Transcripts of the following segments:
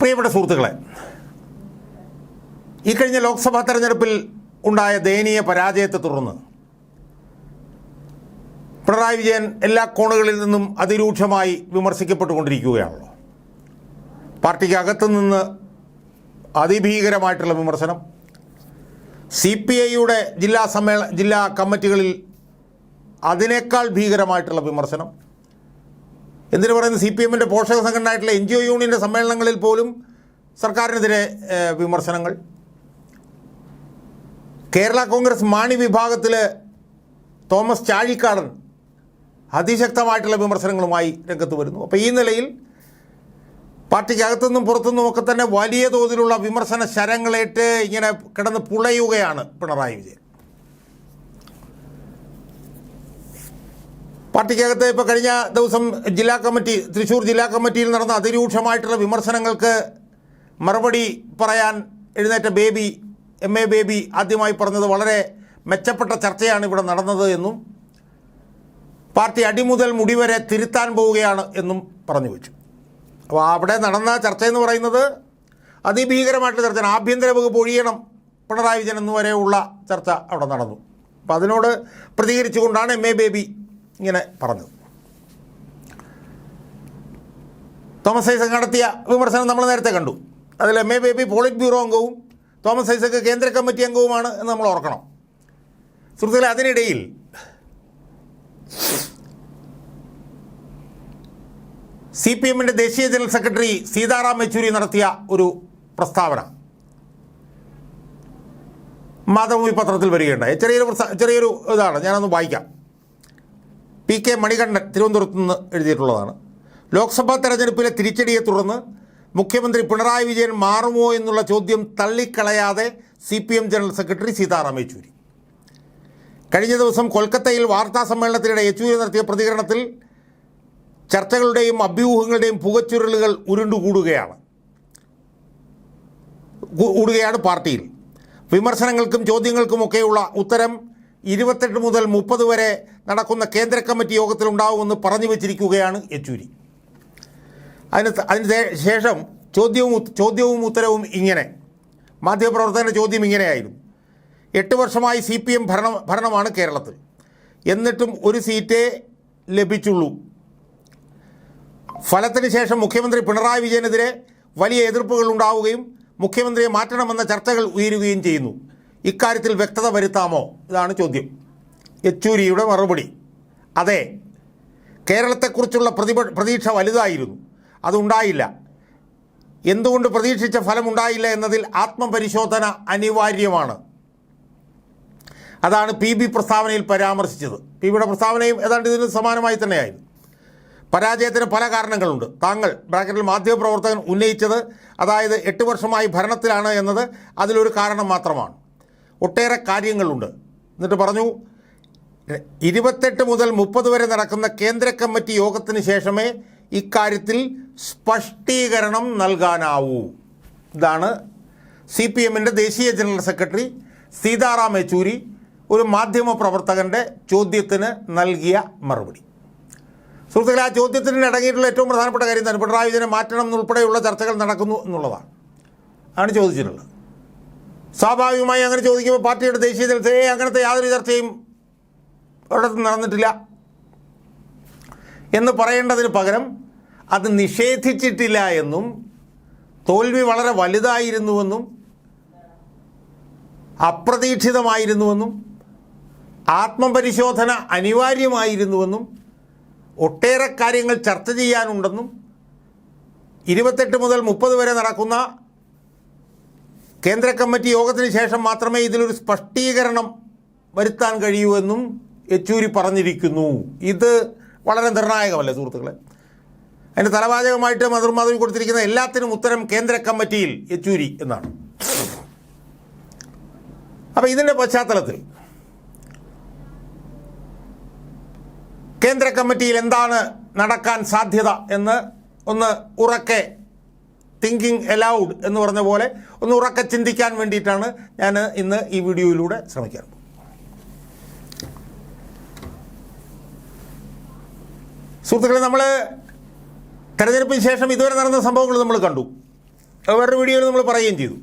പ്രിയപ്പെട്ട സുഹൃത്തുക്കളെ ഈ കഴിഞ്ഞ ലോക്സഭാ തെരഞ്ഞെടുപ്പിൽ ഉണ്ടായ ദയനീയ പരാജയത്തെ തുടർന്ന് പിണറായി വിജയൻ എല്ലാ കോണുകളിൽ നിന്നും അതിരൂക്ഷമായി വിമർശിക്കപ്പെട്ടുകൊണ്ടിരിക്കുകയാണല്ലോ. പാർട്ടിക്ക് അകത്തു നിന്ന് അതിഭീകരമായിട്ടുള്ള വിമർശനം സി പി ഐയുടെ ജില്ലാ സമ്മേള ജില്ലാ കമ്മിറ്റികളിൽ അതിനേക്കാൾ ഭീകരമായിട്ടുള്ള വിമർശനം എന്തിനു പറയുന്നത് സി പി എമ്മിന്റെ പോഷക സംഘടനയായിട്ടുള്ള എൻ ജി ഒ യൂണിയന്റെ സമ്മേളനങ്ങളിൽ പോലും സർക്കാരിനെതിരെ വിമർശനങ്ങൾ. കേരള കോൺഗ്രസ് മാണി വിഭാഗത്തിൽ തോമസ് ചാഴിക്കാടൻ അതിശക്തമായിട്ടുള്ള വിമർശനങ്ങളുമായി രംഗത്ത് വരുന്നു. അപ്പോൾ ഈ നിലയിൽ പാർട്ടിക്കകത്തുനിന്നും പുറത്തുനിന്നും ഒക്കെ തന്നെ വലിയ തോതിലുള്ള വിമർശന ശരങ്ങളേറ്റ് ഇങ്ങനെ കിടന്ന് പുളയുകയാണ് പിണറായി വിജയൻ. പാർട്ടിക്കകത്ത് ഇപ്പോൾ കഴിഞ്ഞ ദിവസം ജില്ലാ കമ്മിറ്റി തൃശ്ശൂർ ജില്ലാ കമ്മിറ്റിയിൽ നടന്ന അതിരൂക്ഷമായിട്ടുള്ള വിമർശനങ്ങൾക്ക് മറുപടി പറയാൻ എഴുന്നേറ്റ ബേബി എം എ ബേബി ആദ്യമായി പറഞ്ഞത് വളരെ മെച്ചപ്പെട്ട ചർച്ചയാണ് ഇവിടെ നടന്നത് എന്നും പാർട്ടി അടിമുതൽ മുടിവരെ തിരുത്താൻ പോവുകയാണ് എന്നും പറഞ്ഞു വെച്ചു. അപ്പോൾ അവിടെ നടന്ന ചർച്ച എന്ന് പറയുന്നത് അതിഭീകരമായിട്ടുള്ള ചർച്ച ആഭ്യന്തര വകുപ്പ് ഒഴിയണം പിണറായി വിജയൻ എന്നുവരെയുള്ള ചർച്ച അവിടെ നടന്നു. അപ്പോൾ അതിനോട് പ്രതികരിച്ചുകൊണ്ടാണ് എം എ ബേബി ഇങ്ങനെ പറഞ്ഞത്. തോമസ് ഐസക് നടത്തിയ വിമർശനം നമ്മൾ നേരത്തെ കണ്ടു. അതിൽ M A Baby polit bureau അംഗവും തോമസ് ഐസക് കേന്ദ്ര കമ്മിറ്റി അംഗവുമാണ് എന്ന് നമ്മൾ ഓർക്കണം. സുഹൃത്തുക്കളെ അതിനിടയിൽ സി പി എമ്മിന്റെ ദേശീയ ജനറൽ സെക്രട്ടറി സീതാറാം യെച്ചൂരി നടത്തിയ ഒരു പ്രസ്താവന. മാതൃഭൂമി പത്രത്തിൽ വരികയുണ്ടായി. ചെറിയൊരു ചെറിയൊരു ഇതാണ്. ഞാനൊന്ന് വായിക്കാം. പി കെ മണികണ്ഠൻ തിരുവനന്തപുരത്ത് നിന്ന് എഴുതിയിട്ടുള്ളതാണ്. ലോക്സഭാ തെരഞ്ഞെടുപ്പിലെ തിരിച്ചടിയെ തുടർന്ന് മുഖ്യമന്ത്രി പിണറായി വിജയൻ മാറുമോ എന്നുള്ള ചോദ്യം തള്ളിക്കളയാതെ C P M general secretary Sitaram Yechury. കഴിഞ്ഞ ദിവസം കൊൽക്കത്തയിൽ വാർത്താ സമ്മേളനത്തിനിടെ യെച്ചൂരി നടത്തിയ പ്രതികരണത്തിൽ ചർച്ചകളുടെയും അഭ്യൂഹങ്ങളുടെയും പുകച്ചുരുളുകൾ ഉരുണ്ടുകൂടുകയാണ്. കൂടുകയാണ് പാർട്ടിയിൽ. വിമർശനങ്ങൾക്കും ചോദ്യങ്ങൾക്കുമൊക്കെയുള്ള ഉത്തരം ഇരുപത്തെട്ട് മുതൽ മുപ്പത് വരെ നടക്കുന്ന കേന്ദ്ര കമ്മിറ്റി യോഗത്തിൽ ഉണ്ടാവുമെന്ന് പറഞ്ഞു വെച്ചിരിക്കുകയാണ് യെച്ചൂരി. അതിന് അതിന് ശേഷം ചോദ്യവും ചോദ്യവും ഉത്തരവും ഇങ്ങനെ. മാധ്യമപ്രവർത്തകന്റെ ചോദ്യം ഇങ്ങനെയായിരുന്നു. എട്ട് വർഷമായി സി പി എം ഭരണം ഭരണമാണ് കേരളത്തിൽ. എന്നിട്ടും ഒരു സീറ്റേ ലഭിച്ചുള്ളൂ. ഫലത്തിന് ശേഷം മുഖ്യമന്ത്രി പിണറായി വിജയനെതിരെ വലിയ എതിർപ്പുകൾ ഉണ്ടാവുകയും മുഖ്യമന്ത്രിയെ മാറ്റണമെന്ന ചർച്ചകൾ ഉയരുകയും ചെയ്യുന്നു. ഇക്കാര്യത്തിൽ വ്യക്തത വരുത്താമോ? ഇതാണ് ചോദ്യം. യെച്ചൂരിയുടെ മറുപടി. അതെ കേരളത്തെക്കുറിച്ചുള്ള പ്രതിപ പ്രതീക്ഷ വലുതായിരുന്നു. അതുണ്ടായില്ല. എന്തുകൊണ്ട് പ്രതീക്ഷിച്ച ഫലമുണ്ടായില്ല എന്നതിൽ ആത്മപരിശോധന അനിവാര്യമാണ്. അതാണ് പി ബി പ്രസ്താവനയിൽ പരാമർശിച്ചത്. പി ബിയുടെ പ്രസ്താവനയും ഏതാണ്ട് ഇതിന് സമാനമായി തന്നെയായിരുന്നു. പരാജയത്തിന് പല കാരണങ്ങളുണ്ട്. താങ്കൾ ബ്രാക്കറ്റിൽ മാധ്യമപ്രവർത്തകൻ ഉന്നയിച്ചത് അതായത് എട്ട് വർഷമായി ഭരണത്തിലാണ് എന്നത് അതിലൊരു കാരണം മാത്രമാണ്. ഒട്ടേറെ കാര്യങ്ങളുണ്ട്. എന്നിട്ട് പറഞ്ഞു ഇരുപത്തെട്ട് മുതൽ മുപ്പത് വരെ നടക്കുന്ന കേന്ദ്ര കമ്മിറ്റി യോഗത്തിന് ശേഷമേ ഇക്കാര്യത്തിൽ സ്പഷ്ടീകരണം നൽകാനാവൂ. ഇതാണ് സി പി എമ്മിന്റെ ദേശീയ ജനറൽ സെക്രട്ടറി സീതാറാം യെച്ചൂരി ഒരു മാധ്യമ പ്രവർത്തകന്റെ ചോദ്യത്തിന് നൽകിയ മറുപടി. സുഹൃത്തുക്കളെ ആ ചോദ്യത്തിന് അടങ്ങിയിട്ടുള്ള ഏറ്റവും പ്രധാനപ്പെട്ട കാര്യം തന്നെ പിണറായി വിജയനെ മാറ്റണം എന്നുൾപ്പെടെയുള്ള ചർച്ചകൾ നടക്കുന്നു എന്നുള്ളതാണ്. ആണ് ചോദിച്ചിട്ടുള്ളത്. സ്വാഭാവികമായി അങ്ങനെ ചോദിക്കുമ്പോൾ പാർട്ടിയുടെ ദേശീയ തലത്തിൽ "ഏയ് അങ്ങനത്തെ യാതൊരു ചർച്ചയും അവിടെ നടന്നിട്ടില്ല. എന്ന് പറയേണ്ടതിന് പകരം അത് നിഷേധിച്ചിട്ടില്ല എന്നും തോൽവി വളരെ വലുതായിരുന്നുവെന്നും അപ്രതീക്ഷിതമായിരുന്നുവെന്നും ആത്മപരിശോധന അനിവാര്യമായിരുന്നുവെന്നും ഒട്ടേറെ കാര്യങ്ങൾ ചർച്ച ചെയ്യാനുണ്ടെന്നും ഇരുപത്തെട്ട് മുതൽ മുപ്പത് വരെ നടക്കുന്ന കേന്ദ്ര കമ്മിറ്റി യോഗത്തിന് ശേഷം മാത്രമേ ഇതിലൊരു സ്പഷ്ടീകരണം വരുത്താൻ കഴിയൂ എന്നും യെച്ചൂരി പറഞ്ഞിരിക്കുന്നു. ഇത് വളരെ നിർണായകമല്ലേ സുഹൃത്തുക്കളെ? അതിന്റെ തലവാചകമായിട്ട് മധുർ കൊടുത്തിരിക്കുന്ന എല്ലാത്തിനും ഉത്തരം കേന്ദ്ര കമ്മിറ്റിയിൽ യെച്ചൂരി എന്നാണ്. അപ്പോൾ ഇതിന്റെ പശ്ചാത്തലത്തിൽ കേന്ദ്ര കമ്മിറ്റിയിൽ എന്താണ് നടക്കാൻ സാധ്യത എന്ന് ഒന്ന് ഉറക്കെ തിങ്കിങ് അലൗഡ് എന്ന് പറഞ്ഞ പോലെ ഒന്ന് ഉറക്കെ ചിന്തിക്കാൻ വേണ്ടിയിട്ടാണ് ഞാൻ ഇന്ന് ഈ വീഡിയോയിലൂടെ ശ്രമിക്കാറ് സുഹൃത്തുക്കളെ നമ്മൾ തെരഞ്ഞെടുപ്പിന് ശേഷം ഇതുവരെ നടന്ന സംഭവങ്ങൾ നമ്മൾ കണ്ടു. വേറൊരു വീഡിയോയിൽ നമ്മൾ പറയുകയും ചെയ്തു.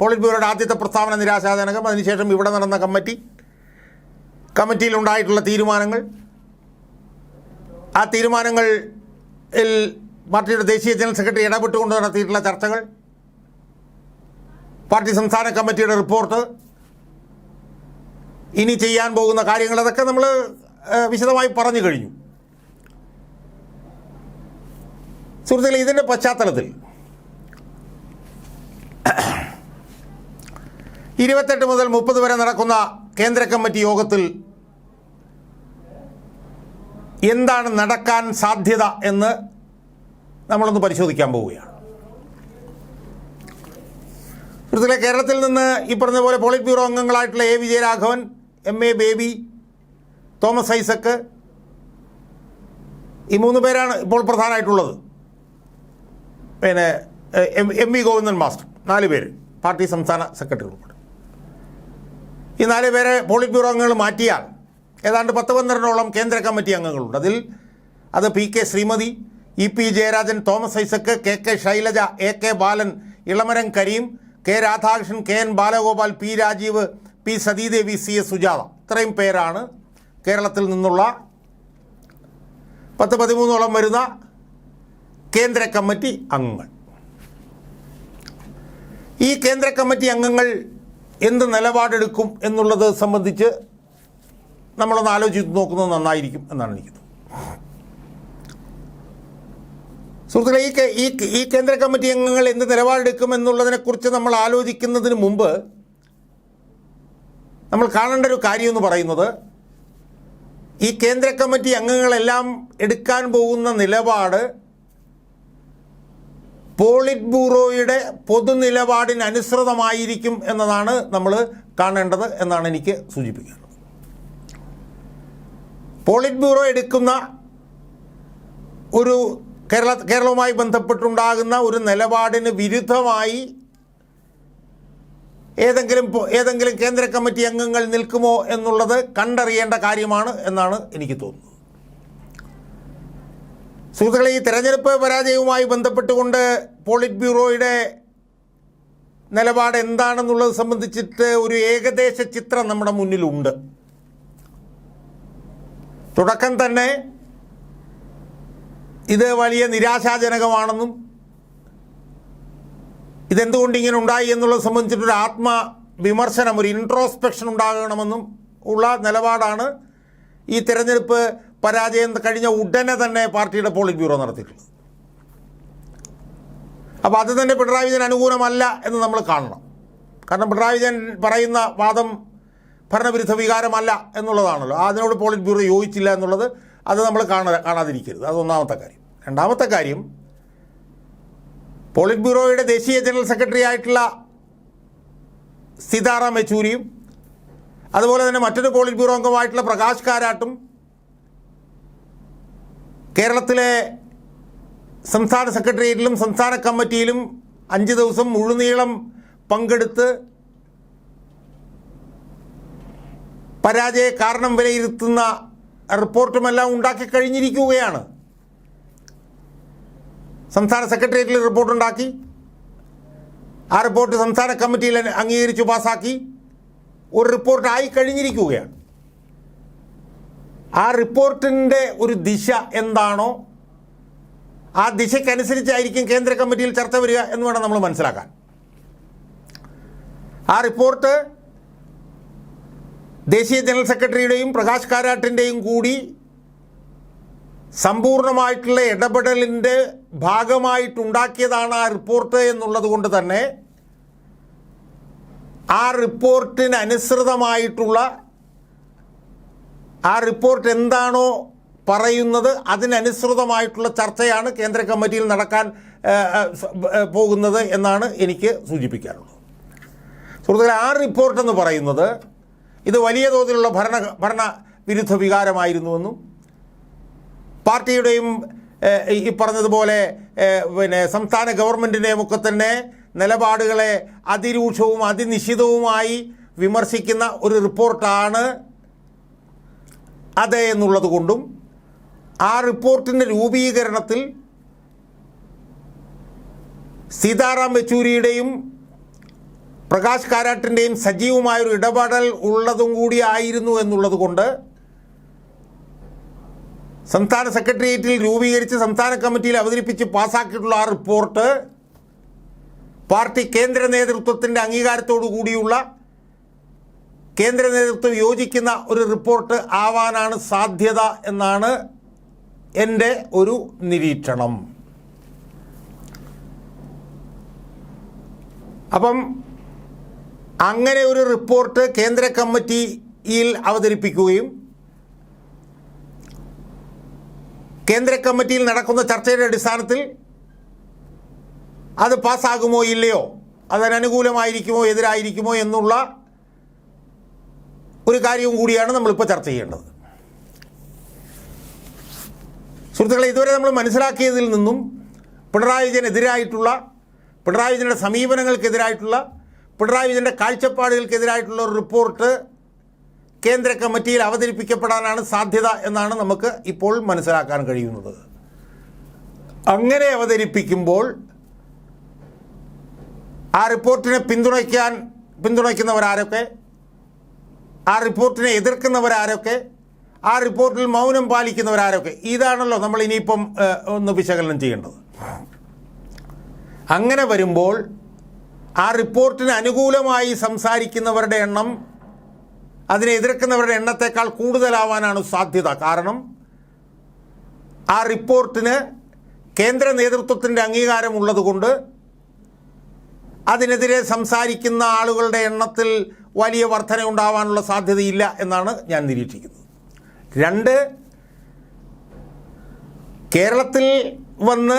പോളിറ്റ് ബ്യൂറോയുടെ ആദ്യത്തെ പ്രസ്താവന നിരാശാജനകം അതിനുശേഷം ഇവിടെ നടന്ന കമ്മിറ്റി. കമ്മിറ്റിയിലുണ്ടായിട്ടുള്ള തീരുമാനങ്ങൾ. ആ തീരുമാനങ്ങളിൽ പാർട്ടിയുടെ ദേശീയ ജനറൽ സെക്രട്ടറി ഇടപെട്ടുകൊണ്ട് നടത്തിയിട്ടുള്ള ചർച്ചകൾ പാർട്ടി സംസ്ഥാന കമ്മിറ്റിയുടെ റിപ്പോർട്ട് ഇനി ചെയ്യാൻ പോകുന്ന കാര്യങ്ങൾ അതൊക്കെ നമ്മൾ വിശദമായി പറഞ്ഞു കഴിഞ്ഞു. സുഹൃത്തുക്കളെ ഇതിന്റെ പശ്ചാത്തലത്തിൽ ഇരുപത്തെട്ട് മുതൽ മുപ്പത് വരെ നടക്കുന്ന കേന്ദ്ര കമ്മിറ്റി യോഗത്തിൽ എന്താണ് നടക്കാൻ സാധ്യത എന്ന് നമ്മളൊന്ന് പരിശോധിക്കാൻ പോവുകയാണ്. ഇവിടുത്തെ കേരളത്തിൽ നിന്ന് ഈ പറഞ്ഞ പോലെ polit bureau അംഗങ്ങളായിട്ടുള്ള A Vijayaraghavan M A Baby Thomas Isaac ഈ മൂന്ന് പേരാണ് ഇപ്പോൾ പ്രധാനമായിട്ടുള്ളത്. പിന്നെ M M V Govindan master നാല് പേര് പാർട്ടി സംസ്ഥാന സെക്രട്ടറി ഉൾപ്പെടെ. ഈ നാല് പേരെ പോളിറ്റ് ബ്യൂറോ അംഗങ്ങൾ മാറ്റിയാൽ ഏതാണ്ട് പത്ത് പന്ത്രണ്ടോളം കേന്ദ്ര കമ്മിറ്റി അംഗങ്ങളുണ്ട്. അതിൽ അത് P K Sreemathi E P Jayarajan Thomas Isaac K K Shailaja A K Balan Elamaram Kareem K Radhakrishnan K N Balagopal P Rajeev P Sathidevi C S Sujatha. ഇത്രയും പേരാണ് കേരളത്തിൽ നിന്നുള്ള പത്ത് പതിമൂന്നോളം വരുന്ന കേന്ദ്ര കമ്മിറ്റി അംഗങ്ങൾ. ഈ കേന്ദ്ര കമ്മിറ്റി അംഗങ്ങൾ എന്ത് നിലപാടെടുക്കും എന്നുള്ളത് സംബന്ധിച്ച് നമ്മളൊന്ന് ആലോചിച്ച് നോക്കുന്നത് നന്നായിരിക്കും എന്നാണ് എനിക്ക് തോന്നുന്നത്. സുഹൃത്തുക്കളെ ഈ ഈ ഈ കേന്ദ്ര കമ്മിറ്റി അംഗങ്ങൾ എന്ത് നിലപാടെടുക്കും എന്നുള്ളതിനെക്കുറിച്ച് നമ്മൾ ആലോചിക്കുന്നതിന് മുമ്പ് നമ്മൾ കാണേണ്ട ഒരു കാര്യം എന്ന് പറയുന്നത് ഈ കേന്ദ്ര കമ്മിറ്റി അംഗങ്ങളെല്ലാം എടുക്കാൻ പോകുന്ന നിലപാട് പോളിറ്റ് ബ്യൂറോയുടെ പൊതുനിലപാടിന് അനുസൃതമായിരിക്കും എന്നതാണ് നമ്മൾ കാണേണ്ടത് എന്നാണ് എനിക്ക് സൂചിപ്പിക്കുന്നത്. പോളിറ്റ് ബ്യൂറോ എടുക്കുന്ന ഒരു കേരള കേരളവുമായി ബന്ധപ്പെട്ടുണ്ടാകുന്ന ഒരു നിലപാടിന് വിരുദ്ധമായി ഏതെങ്കിലും ഏതെങ്കിലും കേന്ദ്ര കമ്മിറ്റി അംഗങ്ങൾ നിൽക്കുമോ എന്നുള്ളത് കണ്ടറിയേണ്ട കാര്യമാണ് എന്നാണ് എനിക്ക് തോന്നുന്നത്. സുഹൃത്തുക്കളെ ഈ തെരഞ്ഞെടുപ്പ് പരാജയവുമായി ബന്ധപ്പെട്ടുകൊണ്ട് പോളിറ്റ് ബ്യൂറോയുടെ നിലപാട് എന്താണെന്നുള്ളത് സംബന്ധിച്ചിട്ട് ഒരു ഏകദേശ ചിത്രം നമ്മുടെ മുന്നിലുണ്ട്. തുടക്കം തന്നെ ഇത് വലിയ നിരാശാജനകമാണെന്നും ഇതെന്തുകൊണ്ട് ഇങ്ങനെ ഉണ്ടായി എന്നുള്ളത് സംബന്ധിച്ചിട്ടൊരു ആത്മവിമർശനം ഒരു ഇൻട്രോസ്പെക്ഷൻ ഉണ്ടാകണമെന്നും ഉള്ള നിലപാടാണ് ഈ തെരഞ്ഞെടുപ്പ് പരാജയം കഴിഞ്ഞ ഉടനെ തന്നെ പാർട്ടിയുടെ പോളിറ്റ് ബ്യൂറോ നടത്തിയിട്ടുള്ളത്. അപ്പോൾ അത് തന്നെ പിണറായി വിജയൻ അനുകൂലമല്ല എന്ന് നമ്മൾ കാണണം. കാരണം പിണറായി വിജയൻ പറയുന്ന വാദം ഭരണവിരുദ്ധ വികാരമല്ല എന്നുള്ളതാണല്ലോ. അതിനോട് പോളിറ്റ് ബ്യൂറോ യോജിച്ചില്ല എന്നുള്ളത് അത് നമ്മൾ കാണാ കാണാതിരിക്കരുത്. അത് ഒന്നാമത്തെ കാര്യം. രണ്ടാമത്തെ കാര്യം പോളിറ്റ് ബ്യൂറോയുടെ ദേശീയ ജനറൽ സെക്രട്ടറി ആയിട്ടുള്ള സീതാറാം യെച്ചൂരിയും അതുപോലെ തന്നെ മറ്റൊരു പോളിറ്റ് ബ്യൂറോ അംഗമായിട്ടുള്ള പ്രകാശ് കാരാട്ടും കേരളത്തിലെ സംസ്ഥാന സെക്രട്ടേറിയറ്റിലും സംസ്ഥാന കമ്മിറ്റിയിലും അഞ്ച് ദിവസം മുഴുനീളം പങ്കെടുത്ത് പരാജയ കാരണം വിലയിരുത്തുന്ന റിപ്പോർട്ടുമെല്ലാം ഉണ്ടാക്കി കഴിഞ്ഞിരിക്കുകയാണ് സംസ്ഥാന സെക്രട്ടേറിയറ്റിൽ റിപ്പോർട്ടുണ്ടാക്കി ആ റിപ്പോർട്ട് സംസ്ഥാന കമ്മിറ്റിയിൽ അംഗീകരിച്ചു പാസാക്കി ഒരു റിപ്പോർട്ടായി കഴിഞ്ഞിരിക്കുകയാണ്. ആ റിപ്പോർട്ടിന്റെ ഒരു ദിശ എന്താണോ ആ ദിശയ്ക്കനുസരിച്ചായിരിക്കും കേന്ദ്ര കമ്മിറ്റിയിൽ ചർച്ച വരിക എന്ന് വേണം നമ്മൾ മനസ്സിലാക്കാൻ. ആ റിപ്പോർട്ട് ദേശീയ ജനറൽ സെക്രട്ടറിയുടെയും പ്രകാശ് കാരാട്ടിന്റെയും കൂടി സമ്പൂർണമായിട്ടുള്ള ഇടപെടലിന്റെ ഭാഗമായിട്ടുണ്ടാക്കിയതാണ് ആ റിപ്പോർട്ട് എന്നുള്ളത് കൊണ്ട് തന്നെ ആ റിപ്പോർട്ടിനനുസൃതമായിട്ടുള്ള ആ റിപ്പോർട്ട് എന്താണോ പറയുന്നത് അതിനനുസൃതമായിട്ടുള്ള ചർച്ചയാണ് കേന്ദ്ര കമ്മിറ്റിയിൽ നടക്കാൻ പോകുന്നത് എന്നാണ് എനിക്ക് സൂചിപ്പിക്കാനുള്ളത്. സുഹൃത്തുക്കളെ ആ റിപ്പോർട്ടെന്ന് പറയുന്നത് ഇത് വലിയ തോതിലുള്ള ഭരണ ഭരണ വിരുദ്ധ വികാരമായിരുന്നുവെന്നും പാർട്ടിയുടെയും ഈ പറഞ്ഞതുപോലെ പിന്നെ സംസ്ഥാന ഗവൺമെന്റിന്റെയും ഒക്കെ തന്നെ നിലപാടുകളെ അതിരൂക്ഷവും അതിനിശ്ചിതവുമായി വിമർശിക്കുന്ന ഒരു റിപ്പോർട്ടാണ് അത് എന്നുള്ളത് കൊണ്ടും ആ റിപ്പോർട്ടിന്റെ രൂപീകരണത്തിൽ സീതാറാം യെച്ചൂരിയുടെയും പ്രകാശ് കാരാട്ടിന്റെയും സജീവമായൊരു ഇടപെടൽ ഉള്ളതും കൂടി ആയിരുന്നു എന്നുള്ളത് കൊണ്ട് സംസ്ഥാന സെക്രട്ടേറിയറ്റിൽ രൂപീകരിച്ച് സംസ്ഥാന കമ്മിറ്റിയിൽ അവതരിപ്പിച്ച് പാസാക്കിയിട്ടുള്ള ആ റിപ്പോർട്ട് പാർട്ടി കേന്ദ്ര നേതൃത്വത്തിന്റെ അംഗീകാരത്തോടു കൂടിയുള്ള കേന്ദ്ര നേതൃത്വം യോജിക്കുന്ന ഒരു റിപ്പോർട്ട് ആവാനാണ് സാധ്യത എന്നാണ് എന്റെ ഒരു നിരീക്ഷണം. അപ്പം അങ്ങനെ ഒരു റിപ്പോർട്ട് കേന്ദ്ര കമ്മിറ്റിയിൽ അവതരിപ്പിക്കുകയും കേന്ദ്ര കമ്മിറ്റിയിൽ നടക്കുന്ന ചർച്ചയുടെ അടിസ്ഥാനത്തിൽ അത് പാസ്സാകുമോ ഇല്ലയോ? അതിനനുകൂലമായിരിക്കുമോ എതിരായിരിക്കുമോ എന്നുള്ള ഒരു കാര്യവും കൂടിയാണ് നമ്മളിപ്പോൾ ചർച്ച ചെയ്യേണ്ടത്. സുഹൃത്തുക്കളെ ഇതുവരെ നമ്മൾ മനസ്സിലാക്കിയതിൽ നിന്നും പിണറായി വിജയനെതിരായിട്ടുള്ള പിണറായി വിജയന്റെ സമീപനങ്ങൾക്കെതിരായിട്ടുള്ള പിണറായി വിജയന്റെ കാഴ്ചപ്പാടുകൾക്കെതിരായിട്ടുള്ള ഒരു റിപ്പോർട്ട് കേന്ദ്ര കമ്മിറ്റിയിൽ അവതരിപ്പിക്കപ്പെടാനാണ് സാധ്യത എന്നാണ് നമുക്ക് ഇപ്പോൾ മനസ്സിലാക്കാൻ കഴിയുന്നത്. അങ്ങനെ അവതരിപ്പിക്കുമ്പോൾ ആ റിപ്പോർട്ടിനെ പിന്തുണയ്ക്കാൻ പിന്തുണയ്ക്കുന്നവരാരൊക്കെ ആ റിപ്പോർട്ടിനെ എതിർക്കുന്നവരാരൊക്കെ ആ റിപ്പോർട്ടിൽ മൗനം പാലിക്കുന്നവരാരൊക്കെ ഇതാണല്ലോ നമ്മൾ ഇനിയിപ്പം ഒന്ന് വിശകലനം ചെയ്യേണ്ടത്. അങ്ങനെ വരുമ്പോൾ ആ റിപ്പോർട്ടിന് അനുകൂലമായി സംസാരിക്കുന്നവരുടെ എണ്ണം അതിനെ എതിർക്കുന്നവരുടെ എണ്ണത്തേക്കാൾ കൂടുതലാവാനാണ് സാധ്യത. കാരണം ആ റിപ്പോർട്ടിന് കേന്ദ്ര നേതൃത്വത്തിന്റെ അംഗീകാരമുള്ളതുകൊണ്ട് അതിനെതിരെ സംസാരിക്കുന്ന ആളുകളുടെ എണ്ണത്തിൽ വലിയ വർധന ഉണ്ടാവാനുള്ള സാധ്യതയില്ല എന്നാണ് ഞാൻ നിരീക്ഷിക്കുന്നത്. രണ്ട് കേരളത്തിൽ വന്ന്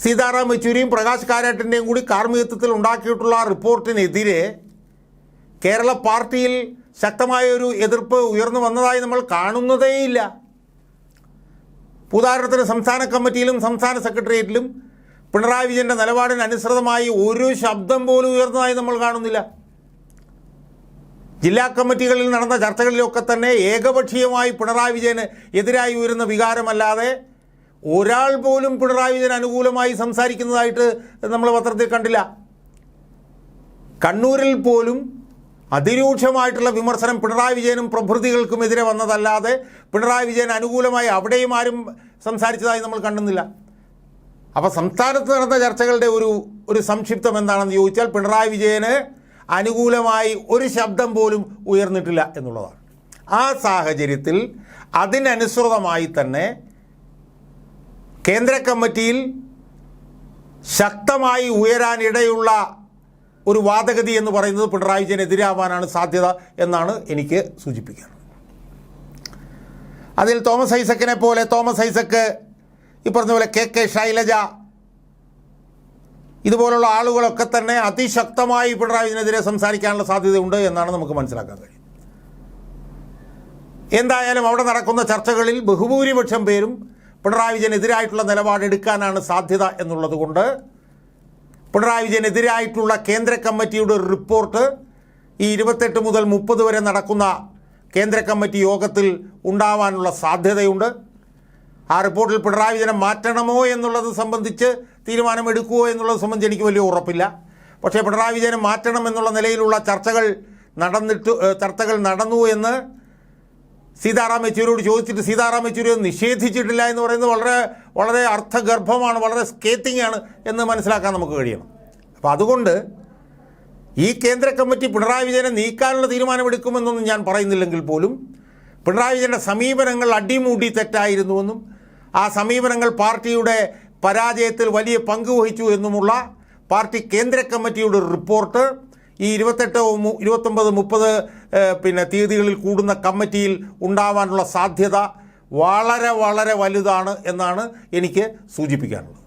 സീതാറാം യെച്ചൂരിയും പ്രകാശ് കാരാട്ടിന്റെയും കൂടി കാർമ്മികത്വത്തിൽ ഉണ്ടാക്കിയിട്ടുള്ള റിപ്പോർട്ടിനെതിരെ കേരള പാർട്ടിയിൽ ശക്തമായ ഒരു എതിർപ്പ് ഉയർന്നു വന്നതായി നമ്മൾ കാണുന്നതേയില്ല. ഉദാഹരണത്തിന് സംസ്ഥാന കമ്മിറ്റിയിലും സംസ്ഥാന സെക്രട്ടേറിയറ്റിലും പിണറായി വിജയന്റെ നിലപാടിന് അനുസൃതമായി ഒരു ശബ്ദം പോലും ഉയർന്നതായി നമ്മൾ കാണുന്നില്ല. ജില്ലാ കമ്മിറ്റികളിൽ നടന്ന ചർച്ചകളിലൊക്കെ തന്നെ ഏകപക്ഷീയമായി പിണറായി വിജയന് എതിരായി ഉയരുന്ന വികാരമല്ലാതെ ഒരാൾ പോലും പിണറായി വിജയൻ അനുകൂലമായി സംസാരിക്കുന്നതായിട്ട് നമ്മൾ പത്രത്തിൽ കണ്ടില്ല. കണ്ണൂരിൽ പോലും അതിരൂക്ഷമായിട്ടുള്ള വിമർശനം പിണറായി വിജയനും പ്രഭൃതികൾക്കും എതിരെ വന്നതല്ലാതെ പിണറായി വിജയൻ അനുകൂലമായി അവിടെയും ആരും സംസാരിച്ചതായി നമ്മൾ കണ്ടുന്നില്ല. അപ്പോൾ സംസ്ഥാനത്ത് നടന്ന ചർച്ചകളുടെ ഒരു ഒരു സംക്ഷിപ്തം എന്താണെന്ന് ചോദിച്ചാൽ പിണറായി വിജയന് അനുകൂലമായി ഒരു ശബ്ദം പോലും ഉയർന്നിട്ടില്ല എന്നുള്ളതാണ്. ആ സാഹചര്യത്തിൽ അതിനനുസൃതമായി തന്നെ കേന്ദ്ര കമ്മിറ്റിയിൽ ശക്തമായി ഉയരാനിടയുള്ള ഒരു വാദഗതി എന്ന് പറയുന്നത് പിണറായി വിജയനെതിരാവാനാണ് സാധ്യത എന്നാണ് എനിക്ക് സൂചിപ്പിക്കുന്നത്. അതിൽ തോമസ് ഐസക്കിനെ പോലെ തോമസ് ഐസക്ക് ഈ പറഞ്ഞ പോലെ കെ കെ ശൈലജ ഇതുപോലുള്ള ആളുകളൊക്കെ തന്നെ അതിശക്തമായി പിണറായി വിജയനെതിരെ സംസാരിക്കാനുള്ള സാധ്യതയുണ്ട് എന്നാണ് നമുക്ക് മനസ്സിലാക്കാൻ കഴിയും എന്തായാലും അവിടെ നടക്കുന്ന ചർച്ചകളിൽ ബഹുഭൂരിപക്ഷം പേരും പിണറായി വിജയനെതിരായിട്ടുള്ള നിലപാടെടുക്കാനാണ് സാധ്യത എന്നുള്ളത് കൊണ്ട് പിണറായി വിജയനെതിരായിട്ടുള്ള കേന്ദ്ര കമ്മിറ്റിയുടെ റിപ്പോർട്ട് ഈ ഇരുപത്തെട്ട് മുതൽ മുപ്പത് വരെ നടക്കുന്ന കേന്ദ്ര കമ്മിറ്റി യോഗത്തിൽ ഉണ്ടാവാനുള്ള സാധ്യതയുണ്ട്. ആ റിപ്പോർട്ടിൽ പിണറായി വിജയനെ മാറ്റണമോ എന്നുള്ളത് സംബന്ധിച്ച് തീരുമാനമെടുക്കുമോ എന്നുള്ളത് സംബന്ധിച്ച് എനിക്ക് വലിയ ഉറപ്പില്ല. പക്ഷേ പിണറായി വിജയനെ മാറ്റണം എന്നുള്ള നിലയിലുള്ള ചർച്ചകൾ നടന്നിട്ട് ചർച്ചകൾ നടന്നു എന്ന് സീതാറാം യെച്ചൂരിയോട് ചോദിച്ചിട്ട് സീതാറാം യെച്ചൂരി നിഷേധിച്ചിട്ടില്ല എന്ന് പറയുന്നത് വളരെ വളരെ അർത്ഥഗർഭമാണ് വളരെ സ്കേത്തിങ് ആണ് എന്ന് മനസ്സിലാക്കാൻ നമുക്ക് കഴിയണം. അപ്പോൾ അതുകൊണ്ട് ഈ കേന്ദ്ര കമ്മിറ്റി പിണറായി വിജയനെ നീക്കാനുള്ള തീരുമാനമെടുക്കുമെന്നൊന്നും ഞാൻ പറയുന്നില്ലെങ്കിൽ പോലും പിണറായി വിജയന്റെ സമീപനങ്ങൾ അടിമൂടി തെറ്റായിരുന്നുവെന്നും ആ സമീപനങ്ങൾ പാർട്ടിയുടെ പരാജയത്തിൽ വലിയ പങ്ക് വഹിച്ചു എന്നുമുള്ള പാർട്ടി കേന്ദ്ര കമ്മിറ്റിയുടെ റിപ്പോർട്ട് ഈ ഇരുപത്തെട്ട് ഇരുപത്തൊമ്പത് മുപ്പത് പിന്നെ തീയതികളിൽ കൂടുന്ന കമ്മിറ്റിയിൽ ഉണ്ടാവാനുള്ള സാധ്യത വളരെ വളരെ വലുതാണ് എന്നാണ് എനിക്ക് സൂചിപ്പിക്കാനുള്ളത്.